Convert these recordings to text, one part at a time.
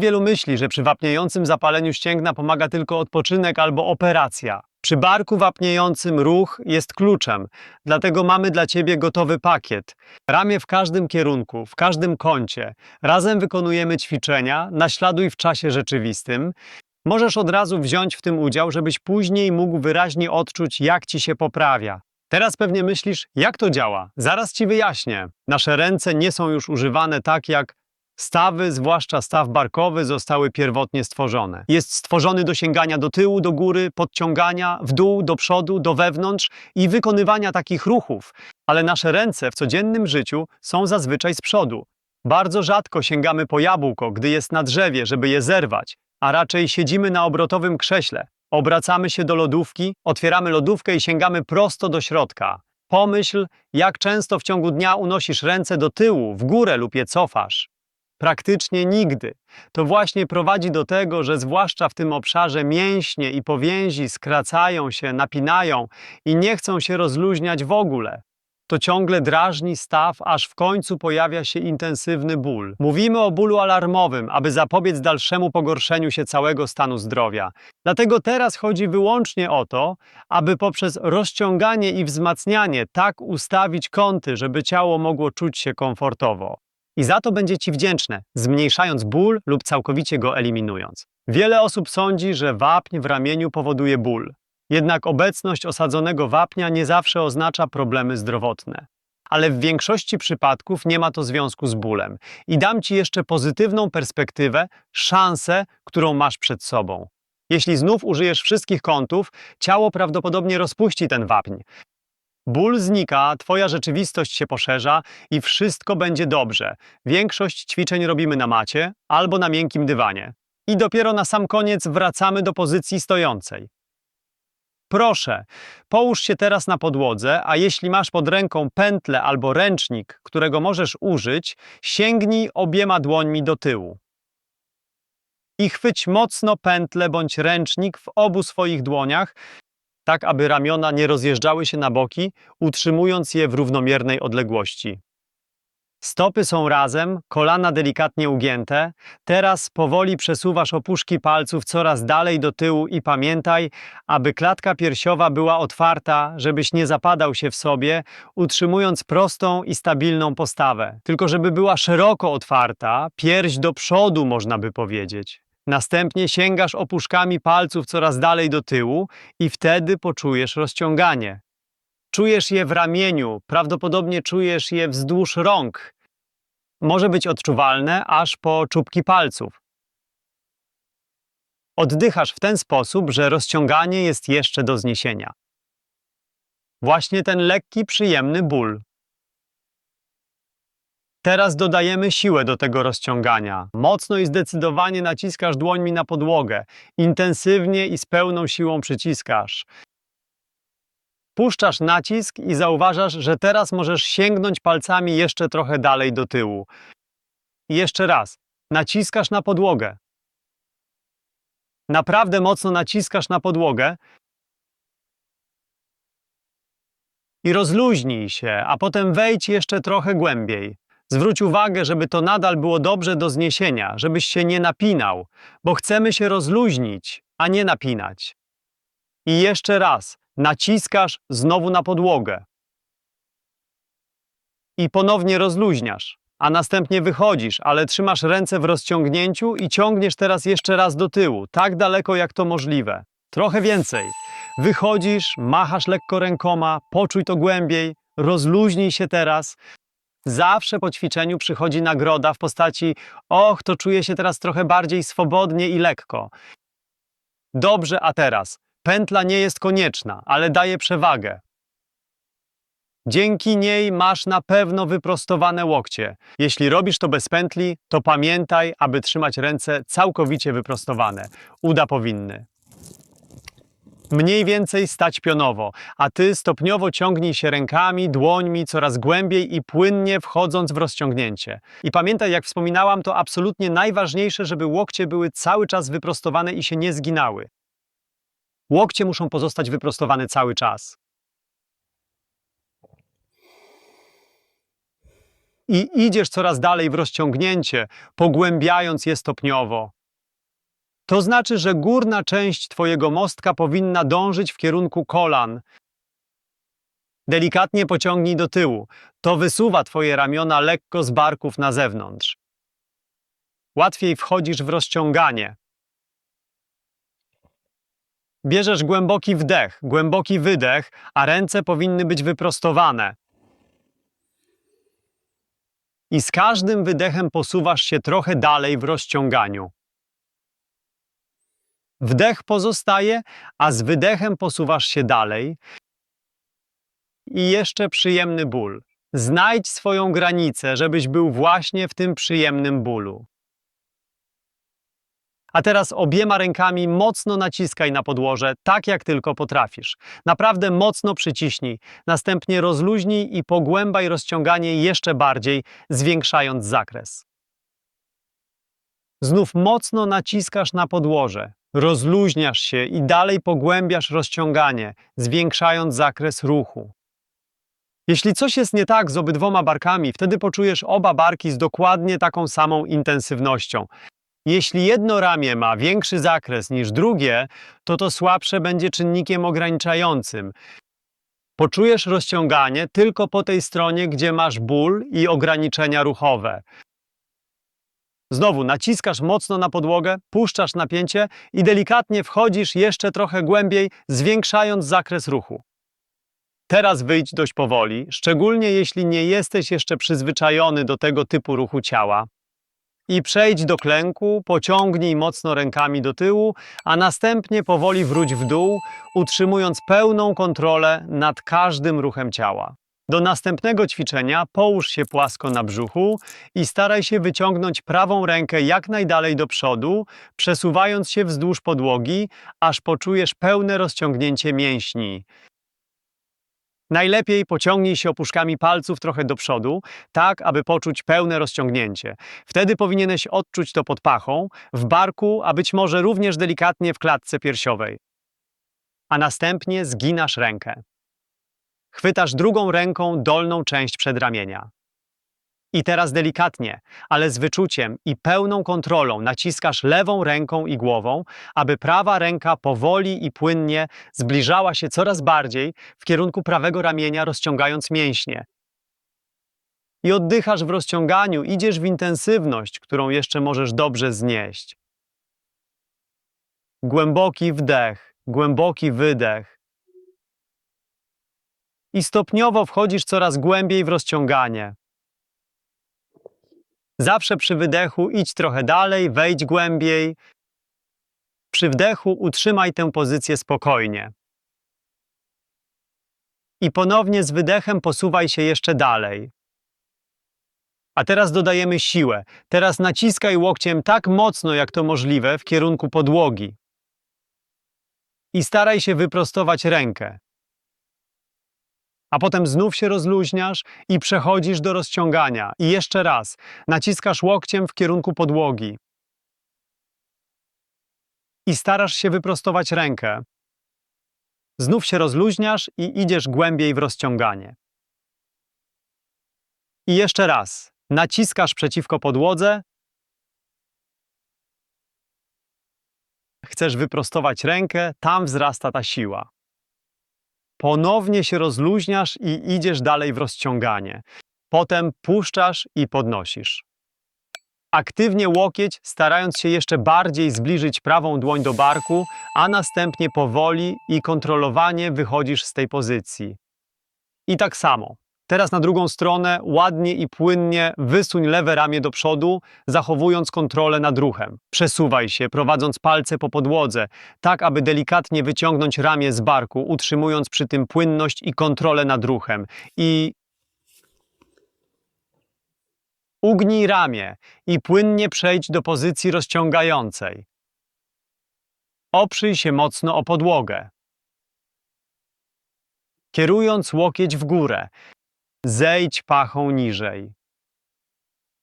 Wielu myśli, że przy wapniejącym zapaleniu ścięgna pomaga tylko odpoczynek albo operacja. Przy barku wapniejącym ruch jest kluczem, dlatego mamy dla Ciebie gotowy pakiet. Ramię w każdym kierunku, w każdym kącie. Razem wykonujemy ćwiczenia, naśladuj w czasie rzeczywistym. Możesz od razu wziąć w tym udział, żebyś później mógł wyraźnie odczuć, jak Ci się poprawia. Teraz pewnie myślisz, jak to działa? Zaraz Ci wyjaśnię. Nasze ręce nie są już używane tak jak Stawy, zwłaszcza staw barkowy, zostały pierwotnie stworzone. Jest stworzony do sięgania do tyłu, do góry, podciągania, w dół, do przodu, do wewnątrz i wykonywania takich ruchów. Ale nasze ręce w codziennym życiu są zazwyczaj z przodu. Bardzo rzadko sięgamy po jabłko, gdy jest na drzewie, żeby je zerwać, a raczej siedzimy na obrotowym krześle. Obracamy się do lodówki, otwieramy lodówkę i sięgamy prosto do środka. Pomyśl, jak często w ciągu dnia unosisz ręce do tyłu, w górę lub je cofasz. Praktycznie nigdy. To właśnie prowadzi do tego, że zwłaszcza w tym obszarze mięśnie i powięzi skracają się, napinają i nie chcą się rozluźniać w ogóle. To ciągle drażni staw, aż w końcu pojawia się intensywny ból. Mówimy o bólu alarmowym, aby zapobiec dalszemu pogorszeniu się całego stanu zdrowia. Dlatego teraz chodzi wyłącznie o to, aby poprzez rozciąganie i wzmacnianie tak ustawić kąty, żeby ciało mogło czuć się komfortowo i za to będzie Ci wdzięczne, zmniejszając ból lub całkowicie go eliminując. Wiele osób sądzi, że wapń w ramieniu powoduje ból. Jednak obecność osadzonego wapnia nie zawsze oznacza problemy zdrowotne. Ale w większości przypadków nie ma to związku z bólem. I dam Ci jeszcze pozytywną perspektywę, szansę, którą masz przed sobą. Jeśli znów użyjesz wszystkich kątów, ciało prawdopodobnie rozpuści ten wapń. Ból znika, Twoja rzeczywistość się poszerza i wszystko będzie dobrze. Większość ćwiczeń robimy na macie albo na miękkim dywanie. I dopiero na sam koniec wracamy do pozycji stojącej. Proszę, połóż się teraz na podłodze, a jeśli masz pod ręką pętlę albo ręcznik, którego możesz użyć, sięgnij obiema dłońmi do tyłu. I chwyć mocno pętlę bądź ręcznik w obu swoich dłoniach, tak aby ramiona nie rozjeżdżały się na boki, utrzymując je w równomiernej odległości. Stopy są razem, kolana delikatnie ugięte. Teraz powoli przesuwasz opuszki palców coraz dalej do tyłu i pamiętaj, aby klatka piersiowa była otwarta, żebyś nie zapadał się w sobie, utrzymując prostą i stabilną postawę. Tylko żeby była szeroko otwarta, pierś do przodu można by powiedzieć. Następnie sięgasz opuszkami palców coraz dalej do tyłu i wtedy poczujesz rozciąganie. Czujesz je w ramieniu, prawdopodobnie czujesz je wzdłuż rąk. Może być odczuwalne aż po czubki palców. Oddychasz w ten sposób, że rozciąganie jest jeszcze do zniesienia. Właśnie ten lekki, przyjemny ból. Teraz dodajemy siłę do tego rozciągania. Mocno i zdecydowanie naciskasz dłońmi na podłogę. Intensywnie i z pełną siłą przyciskasz. Puszczasz nacisk i zauważasz, że teraz możesz sięgnąć palcami jeszcze trochę dalej do tyłu. I jeszcze raz. Naciskasz na podłogę. Naprawdę mocno naciskasz na podłogę. I rozluźnij się, a potem wejdź jeszcze trochę głębiej. Zwróć uwagę, żeby to nadal było dobrze do zniesienia, żebyś się nie napinał, bo chcemy się rozluźnić, a nie napinać. I jeszcze raz, naciskasz znowu na podłogę. I ponownie rozluźniasz, a następnie wychodzisz, ale trzymasz ręce w rozciągnięciu i ciągniesz teraz jeszcze raz do tyłu, tak daleko jak to możliwe. Trochę więcej. Wychodzisz, machasz lekko rękoma, poczuj to głębiej, rozluźnij się teraz, Zawsze po ćwiczeniu przychodzi nagroda w postaci: Och, to czuję się teraz trochę bardziej swobodnie i lekko. Dobrze, a teraz. Pętla nie jest konieczna, ale daje przewagę. Dzięki niej masz na pewno wyprostowane łokcie. Jeśli robisz to bez pętli, to pamiętaj, aby trzymać ręce całkowicie wyprostowane. Uda powinny mniej więcej stać pionowo, a ty stopniowo ciągnij się rękami, dłońmi coraz głębiej i płynnie wchodząc w rozciągnięcie. I pamiętaj, jak wspominałam, to absolutnie najważniejsze, żeby łokcie były cały czas wyprostowane i się nie zginały. Łokcie muszą pozostać wyprostowane cały czas. i idziesz coraz dalej w rozciągnięcie, pogłębiając je stopniowo. To znaczy, że górna część Twojego mostka powinna dążyć w kierunku kolan. Delikatnie pociągnij do tyłu. To wysuwa Twoje ramiona lekko z barków na zewnątrz. Łatwiej wchodzisz w rozciąganie. Bierzesz głęboki wdech, głęboki wydech, a ręce powinny być wyprostowane. I z każdym wydechem posuwasz się trochę dalej w rozciąganiu. Wdech pozostaje, a z wydechem posuwasz się dalej. I jeszcze przyjemny ból. Znajdź swoją granicę, żebyś był właśnie w tym przyjemnym bólu. A teraz obiema rękami mocno naciskaj na podłoże, tak jak tylko potrafisz. Naprawdę mocno przyciśnij, następnie rozluźnij i pogłębaj rozciąganie jeszcze bardziej, zwiększając zakres. Znów mocno naciskasz na podłoże, rozluźniasz się i dalej pogłębiasz rozciąganie, zwiększając zakres ruchu. Jeśli coś jest nie tak z obydwoma barkami, wtedy poczujesz oba barki z dokładnie taką samą intensywnością. Jeśli jedno ramię ma większy zakres niż drugie, to to słabsze będzie czynnikiem ograniczającym. Poczujesz rozciąganie tylko po tej stronie, gdzie masz ból i ograniczenia ruchowe. Znowu naciskasz mocno na podłogę, puszczasz napięcie i delikatnie wchodzisz jeszcze trochę głębiej, zwiększając zakres ruchu. Teraz wyjdź dość powoli, szczególnie jeśli nie jesteś jeszcze przyzwyczajony do tego typu ruchu ciała. I przejdź do klęku, pociągnij mocno rękami do tyłu, a następnie powoli wróć w dół, utrzymując pełną kontrolę nad każdym ruchem ciała. Do następnego ćwiczenia połóż się płasko na brzuchu i staraj się wyciągnąć prawą rękę jak najdalej do przodu, przesuwając się wzdłuż podłogi, aż poczujesz pełne rozciągnięcie mięśni. Najlepiej pociągnij się opuszkami palców trochę do przodu, tak aby poczuć pełne rozciągnięcie. Wtedy powinieneś odczuć to pod pachą, w barku, a być może również delikatnie w klatce piersiowej. A następnie zginasz rękę. Chwytasz drugą ręką dolną część przedramienia. I teraz delikatnie, ale z wyczuciem i pełną kontrolą naciskasz lewą ręką i głową, aby prawa ręka powoli i płynnie zbliżała się coraz bardziej w kierunku prawego ramienia, rozciągając mięśnie. I oddychasz w rozciąganiu, idziesz w intensywność, którą jeszcze możesz dobrze znieść. Głęboki wdech, głęboki wydech. I stopniowo wchodzisz coraz głębiej w rozciąganie. Zawsze przy wydechu idź trochę dalej, wejdź głębiej. Przy wdechu utrzymaj tę pozycję spokojnie. I ponownie z wydechem posuwaj się jeszcze dalej. A teraz dodajemy siłę. Teraz naciskaj łokciem tak mocno, jak to możliwe, w kierunku podłogi. I staraj się wyprostować rękę a potem znów się rozluźniasz i przechodzisz do rozciągania. I jeszcze raz naciskasz łokciem w kierunku podłogi. I starasz się wyprostować rękę. Znów się rozluźniasz i idziesz głębiej w rozciąganie. I jeszcze raz naciskasz przeciwko podłodze. Chcesz wyprostować rękę, tam wzrasta ta siła ponownie się rozluźniasz i idziesz dalej w rozciąganie. Potem puszczasz i podnosisz. Aktywnie łokieć, starając się jeszcze bardziej zbliżyć prawą dłoń do barku, a następnie powoli i kontrolowanie wychodzisz z tej pozycji. I tak samo. Teraz na drugą stronę ładnie i płynnie wysuń lewe ramię do przodu, zachowując kontrolę nad ruchem. Przesuwaj się, prowadząc palce po podłodze, tak aby delikatnie wyciągnąć ramię z barku, utrzymując przy tym płynność i kontrolę nad ruchem. I ugnij ramię i płynnie przejdź do pozycji rozciągającej. Oprzyj się mocno o podłogę. Kierując łokieć w górę, zejdź pachą niżej.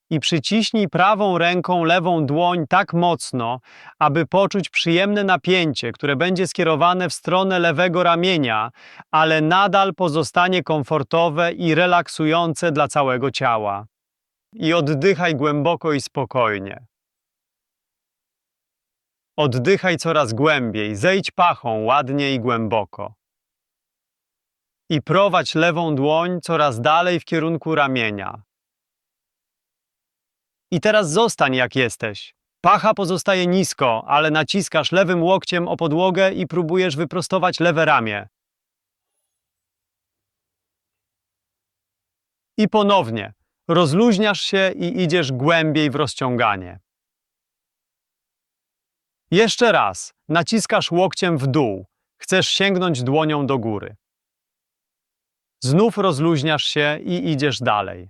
I przyciśnij prawą ręką lewą dłoń tak mocno, aby poczuć przyjemne napięcie, które będzie skierowane w stronę lewego ramienia, ale nadal pozostanie komfortowe i relaksujące dla całego ciała. i oddychaj głęboko i spokojnie. Oddychaj coraz głębiej, zejdź pachą ładnie i głęboko. I prowadź lewą dłoń coraz dalej w kierunku ramienia. I teraz zostań jak jesteś. Pacha pozostaje nisko, ale naciskasz lewym łokciem o podłogę i próbujesz wyprostować lewe ramię. I ponownie rozluźniasz się i idziesz głębiej w rozciąganie. Jeszcze raz naciskasz łokciem w dół. Chcesz sięgnąć dłonią do góry. Znów rozluźniasz się i idziesz dalej.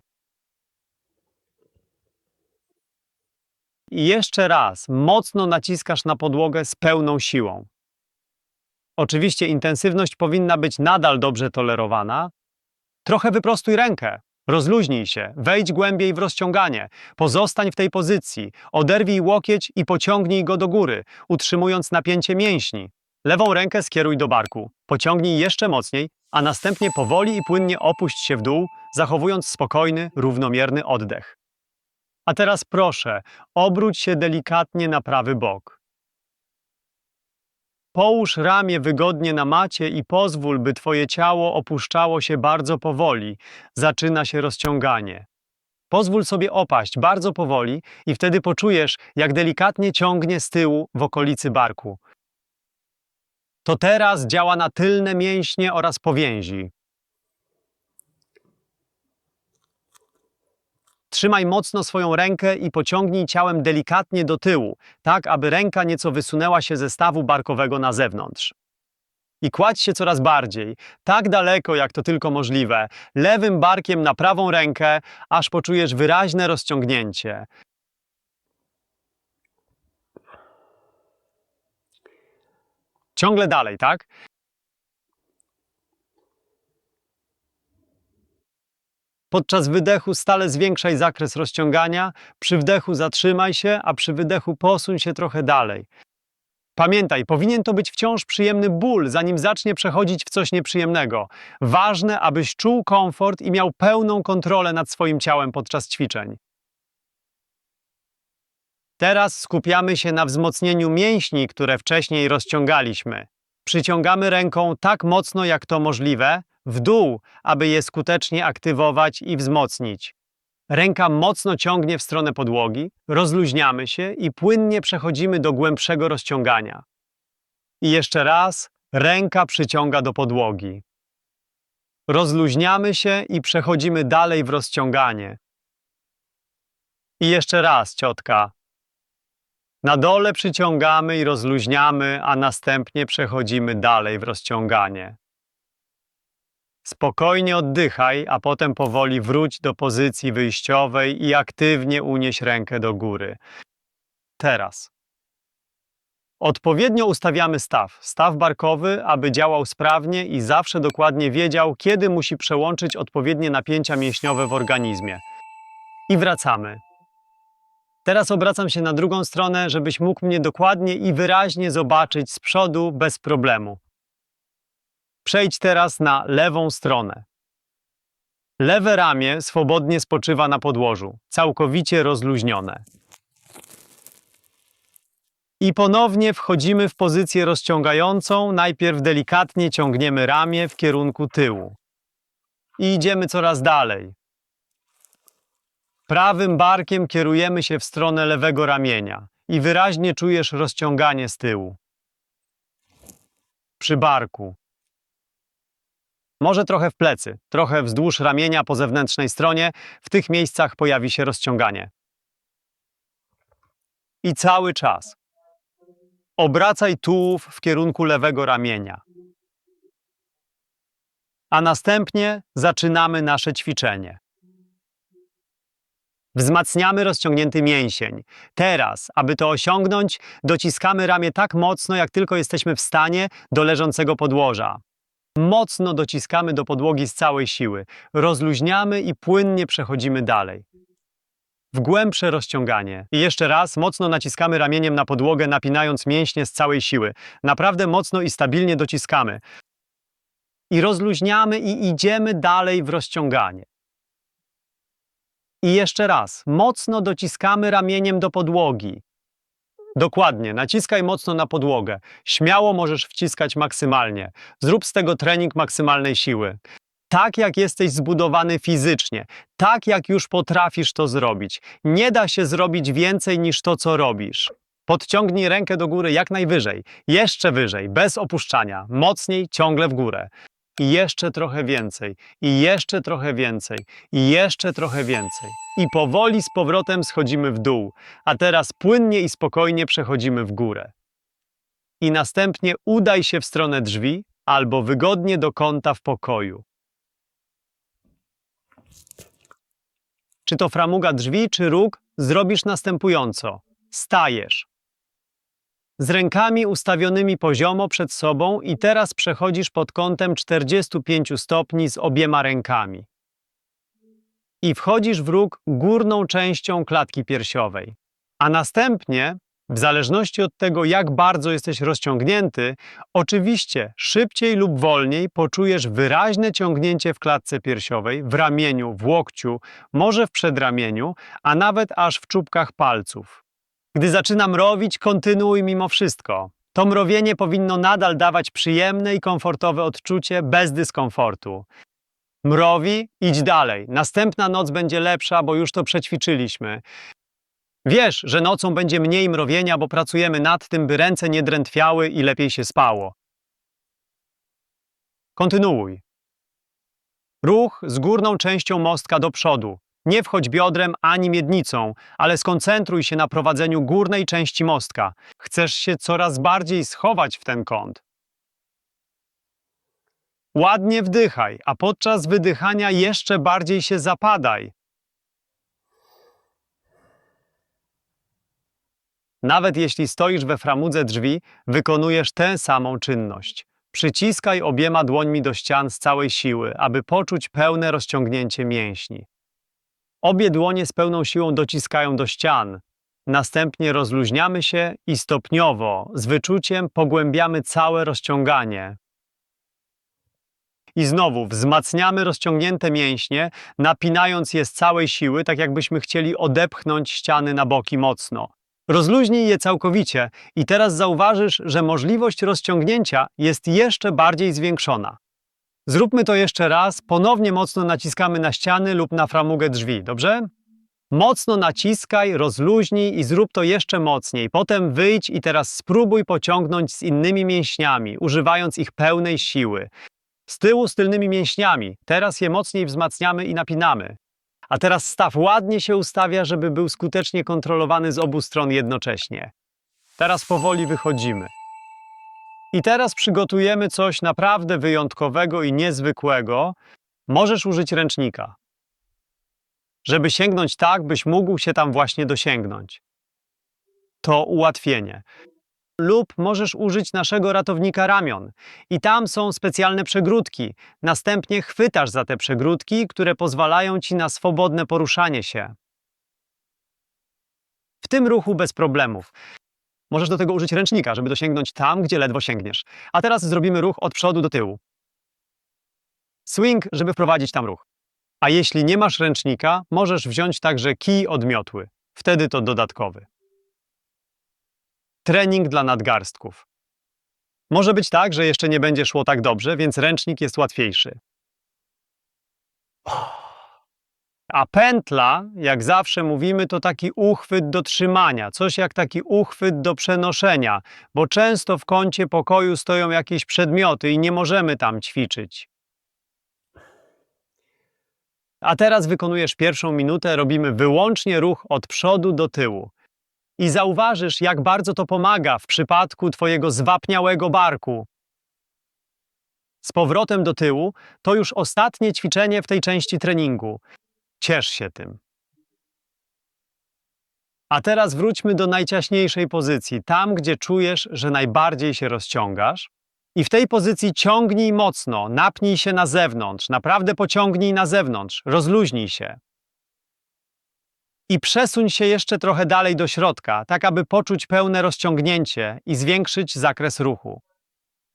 I jeszcze raz mocno naciskasz na podłogę z pełną siłą. Oczywiście intensywność powinna być nadal dobrze tolerowana. Trochę wyprostuj rękę, rozluźnij się, wejdź głębiej w rozciąganie, pozostań w tej pozycji, oderwij łokieć i pociągnij go do góry, utrzymując napięcie mięśni. Lewą rękę skieruj do barku, pociągnij jeszcze mocniej, a następnie powoli i płynnie opuść się w dół, zachowując spokojny, równomierny oddech. A teraz proszę, obróć się delikatnie na prawy bok. Połóż ramię wygodnie na macie i pozwól, by Twoje ciało opuszczało się bardzo powoli. Zaczyna się rozciąganie. Pozwól sobie opaść bardzo powoli i wtedy poczujesz, jak delikatnie ciągnie z tyłu w okolicy barku. To teraz działa na tylne mięśnie oraz powięzi. Trzymaj mocno swoją rękę i pociągnij ciałem delikatnie do tyłu, tak aby ręka nieco wysunęła się ze stawu barkowego na zewnątrz. I kładź się coraz bardziej, tak daleko jak to tylko możliwe, lewym barkiem na prawą rękę, aż poczujesz wyraźne rozciągnięcie. Ciągle dalej, tak? Podczas wydechu stale zwiększaj zakres rozciągania, przy wdechu zatrzymaj się, a przy wydechu posuń się trochę dalej. Pamiętaj, powinien to być wciąż przyjemny ból, zanim zacznie przechodzić w coś nieprzyjemnego. Ważne, abyś czuł komfort i miał pełną kontrolę nad swoim ciałem podczas ćwiczeń. Teraz skupiamy się na wzmocnieniu mięśni, które wcześniej rozciągaliśmy. Przyciągamy ręką tak mocno, jak to możliwe, w dół, aby je skutecznie aktywować i wzmocnić. Ręka mocno ciągnie w stronę podłogi, rozluźniamy się i płynnie przechodzimy do głębszego rozciągania. I jeszcze raz, ręka przyciąga do podłogi. Rozluźniamy się i przechodzimy dalej w rozciąganie. I jeszcze raz, ciotka. Na dole przyciągamy i rozluźniamy, a następnie przechodzimy dalej w rozciąganie. Spokojnie oddychaj, a potem powoli wróć do pozycji wyjściowej i aktywnie unieś rękę do góry. Teraz. Odpowiednio ustawiamy staw. Staw barkowy, aby działał sprawnie i zawsze dokładnie wiedział, kiedy musi przełączyć odpowiednie napięcia mięśniowe w organizmie. I wracamy. Teraz obracam się na drugą stronę, żebyś mógł mnie dokładnie i wyraźnie zobaczyć z przodu bez problemu. Przejdź teraz na lewą stronę. Lewe ramię swobodnie spoczywa na podłożu, całkowicie rozluźnione. I ponownie wchodzimy w pozycję rozciągającą. Najpierw delikatnie ciągniemy ramię w kierunku tyłu. I idziemy coraz dalej. Prawym barkiem kierujemy się w stronę lewego ramienia i wyraźnie czujesz rozciąganie z tyłu. Przy barku. Może trochę w plecy, trochę wzdłuż ramienia po zewnętrznej stronie, w tych miejscach pojawi się rozciąganie. I cały czas. Obracaj tułów w kierunku lewego ramienia. A następnie zaczynamy nasze ćwiczenie. Wzmacniamy rozciągnięty mięsień. Teraz, aby to osiągnąć, dociskamy ramię tak mocno, jak tylko jesteśmy w stanie do leżącego podłoża. Mocno dociskamy do podłogi z całej siły, rozluźniamy i płynnie przechodzimy dalej. W głębsze rozciąganie. I jeszcze raz mocno naciskamy ramieniem na podłogę, napinając mięśnie z całej siły. Naprawdę mocno i stabilnie dociskamy. I rozluźniamy i idziemy dalej w rozciąganie. I jeszcze raz, mocno dociskamy ramieniem do podłogi. Dokładnie, naciskaj mocno na podłogę. Śmiało możesz wciskać maksymalnie. Zrób z tego trening maksymalnej siły. Tak jak jesteś zbudowany fizycznie, tak jak już potrafisz to zrobić. Nie da się zrobić więcej niż to, co robisz. Podciągnij rękę do góry jak najwyżej, jeszcze wyżej, bez opuszczania, mocniej, ciągle w górę. I jeszcze trochę więcej, i jeszcze trochę więcej, i jeszcze trochę więcej. I powoli z powrotem schodzimy w dół, a teraz płynnie i spokojnie przechodzimy w górę. I następnie udaj się w stronę drzwi albo wygodnie do kąta w pokoju. Czy to framuga drzwi, czy róg, zrobisz następująco. Stajesz. Z rękami ustawionymi poziomo przed sobą i teraz przechodzisz pod kątem 45 stopni z obiema rękami. I wchodzisz w róg górną częścią klatki piersiowej. A następnie, w zależności od tego, jak bardzo jesteś rozciągnięty, oczywiście szybciej lub wolniej poczujesz wyraźne ciągnięcie w klatce piersiowej, w ramieniu, w łokciu, może w przedramieniu, a nawet aż w czubkach palców. Gdy zaczyna mrowić, kontynuuj mimo wszystko. To mrowienie powinno nadal dawać przyjemne i komfortowe odczucie bez dyskomfortu. Mrowi, idź dalej. Następna noc będzie lepsza, bo już to przećwiczyliśmy. Wiesz, że nocą będzie mniej mrowienia, bo pracujemy nad tym, by ręce nie drętwiały i lepiej się spało. Kontynuuj. Ruch z górną częścią mostka do przodu. Nie wchodź biodrem ani miednicą, ale skoncentruj się na prowadzeniu górnej części mostka. Chcesz się coraz bardziej schować w ten kąt. Ładnie wdychaj, a podczas wydychania jeszcze bardziej się zapadaj. Nawet jeśli stoisz we framudze drzwi, wykonujesz tę samą czynność. Przyciskaj obiema dłońmi do ścian z całej siły, aby poczuć pełne rozciągnięcie mięśni. Obie dłonie z pełną siłą dociskają do ścian. Następnie rozluźniamy się i stopniowo, z wyczuciem, pogłębiamy całe rozciąganie. I znowu wzmacniamy rozciągnięte mięśnie, napinając je z całej siły, tak jakbyśmy chcieli odepchnąć ściany na boki mocno. Rozluźnij je całkowicie i teraz zauważysz, że możliwość rozciągnięcia jest jeszcze bardziej zwiększona. Zróbmy to jeszcze raz. Ponownie mocno naciskamy na ściany lub na framugę drzwi, dobrze? Mocno naciskaj, rozluźnij i zrób to jeszcze mocniej. Potem wyjdź i teraz spróbuj pociągnąć z innymi mięśniami, używając ich pełnej siły. Z tyłu z tylnymi mięśniami. Teraz je mocniej wzmacniamy i napinamy. A teraz staw ładnie się ustawia, żeby był skutecznie kontrolowany z obu stron jednocześnie. Teraz powoli wychodzimy. I teraz przygotujemy coś naprawdę wyjątkowego i niezwykłego. Możesz użyć ręcznika, żeby sięgnąć tak, byś mógł się tam właśnie dosięgnąć. To ułatwienie. Lub możesz użyć naszego ratownika ramion. I tam są specjalne przegródki. Następnie chwytasz za te przegródki, które pozwalają ci na swobodne poruszanie się. W tym ruchu bez problemów. Możesz do tego użyć ręcznika, żeby dosięgnąć tam, gdzie ledwo sięgniesz. A teraz zrobimy ruch od przodu do tyłu. Swing, żeby wprowadzić tam ruch. A jeśli nie masz ręcznika, możesz wziąć także kij od miotły. Wtedy to dodatkowy. Trening dla nadgarstków. Może być tak, że jeszcze nie będzie szło tak dobrze, więc ręcznik jest łatwiejszy. A pętla, jak zawsze mówimy, to taki uchwyt do trzymania, coś jak taki uchwyt do przenoszenia, bo często w kącie pokoju stoją jakieś przedmioty i nie możemy tam ćwiczyć. A teraz wykonujesz pierwszą minutę, robimy wyłącznie ruch od przodu do tyłu. I zauważysz, jak bardzo to pomaga w przypadku Twojego zwapniałego barku. Z powrotem do tyłu to już ostatnie ćwiczenie w tej części treningu. Ciesz się tym. A teraz wróćmy do najciaśniejszej pozycji, tam gdzie czujesz, że najbardziej się rozciągasz. I w tej pozycji ciągnij mocno, napnij się na zewnątrz, naprawdę pociągnij na zewnątrz, rozluźnij się. I przesuń się jeszcze trochę dalej do środka, tak aby poczuć pełne rozciągnięcie i zwiększyć zakres ruchu.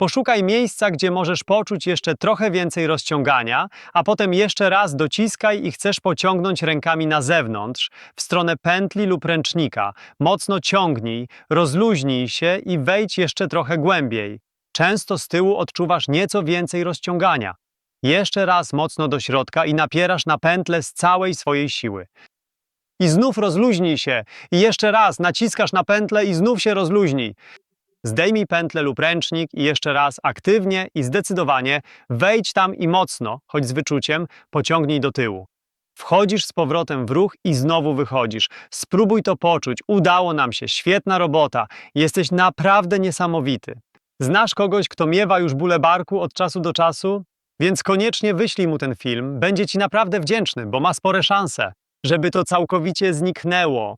Poszukaj miejsca, gdzie możesz poczuć jeszcze trochę więcej rozciągania, a potem jeszcze raz dociskaj i chcesz pociągnąć rękami na zewnątrz, w stronę pętli lub ręcznika. Mocno ciągnij, rozluźnij się i wejdź jeszcze trochę głębiej. Często z tyłu odczuwasz nieco więcej rozciągania. Jeszcze raz mocno do środka i napierasz na pętlę z całej swojej siły. I znów rozluźnij się. I jeszcze raz naciskasz na pętlę i znów się rozluźnij. Zdejmij pętlę lub ręcznik i jeszcze raz aktywnie i zdecydowanie wejdź tam i mocno, choć z wyczuciem, pociągnij do tyłu. Wchodzisz z powrotem w ruch i znowu wychodzisz. Spróbuj to poczuć. Udało nam się. Świetna robota. Jesteś naprawdę niesamowity. Znasz kogoś, kto miewa już bóle barku od czasu do czasu? Więc koniecznie wyślij mu ten film. Będzie ci naprawdę wdzięczny, bo ma spore szanse, żeby to całkowicie zniknęło.